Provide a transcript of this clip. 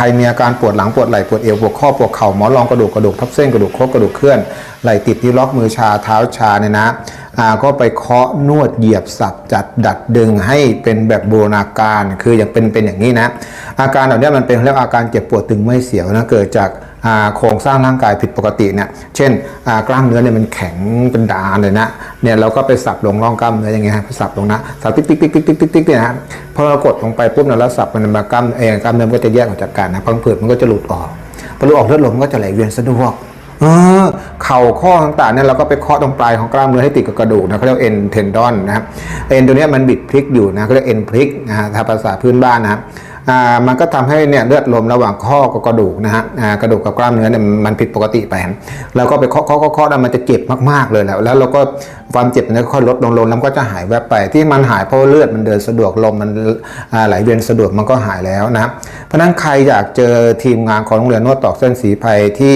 ครมีอาการปวดหลังปวดไหล่ปวดเอวปวดข้อปวดเข่าหมอนรองกระดูกกระดูกทับเส้นกระดูกครบกระดูกเคลื่อนไหล่ติดที่วล็อกมือชาเท้าชาเนี่ยนะก็ไปเคาะนวดเหยียบสับจัดดัดดึงให้เป็นแบบโบูรณการคืออย่างเป็นเป็นอย่างนี้นะอาการเหล่านี้มันเป็นเรียกอาการเจ็บปวดตึงไม่เสียวนะเกิดจากโครงสร้างร่างกายผิดปกติเนี่ยเช่นกล้ามเนื้อเนี่ยมันแข็งเป็นดานเลยนะ เนี่ยเราก็ไปสับลงร่องกล้ามเนื้ออย่างเงี้ยฮะสับลงนะสับติ๊กติ๊กติ๊กติ๊กติ๊กติ๊กติ๊กเนี่ยนะพอเรากดลงไปปุ๊บเนี่ยแล้วสับมันมากล้ามเองกล้ามเนื้อมันก็จะแยกออกจากกันนะพังผืดมันก็จะหลุดออกพอหลุดออกเลือดลมมันก็จะไหลเวียนสะดวก เออเข่าข้อต่างๆเนี่ยเราก็ไปเคาะตรงปลายของกล้ามเนื้อให้ติดกับกระดูกนะเขาเรียกเอ็นเทนดอนนะครับเอ็นตัวนี้มันบิดพลิกอยู่นะเขาเรียกเอ็นพลิกนะฮะถ้าภาษาพื้นบ้านนะครับอ่ามันก็ทำให้เนี่ยเลือดลมระหว่างข้อกับกระดูกนะฮะอ่ากระดูกกับกล้ามเนื้อเนี่ยมันผิดปกติไปเราก็ไปเคาะเคาะเคาะแล้วมันจะเจ็บมากๆเลยแล้วแล้วเราก็ความเจ็บเนี่ยค่อยลดลงลงแล้วมันก็จะหายแวบไป ที่มันหายเพราะเลือดมันเดินสะดวกลมมันอ่าไหลเวียนสะดวกมันก็หายแล้วนะเพราะนั้นใครอยากเจอทีมงานของโรงเรียนนวดตอกเส้นสีไพรที่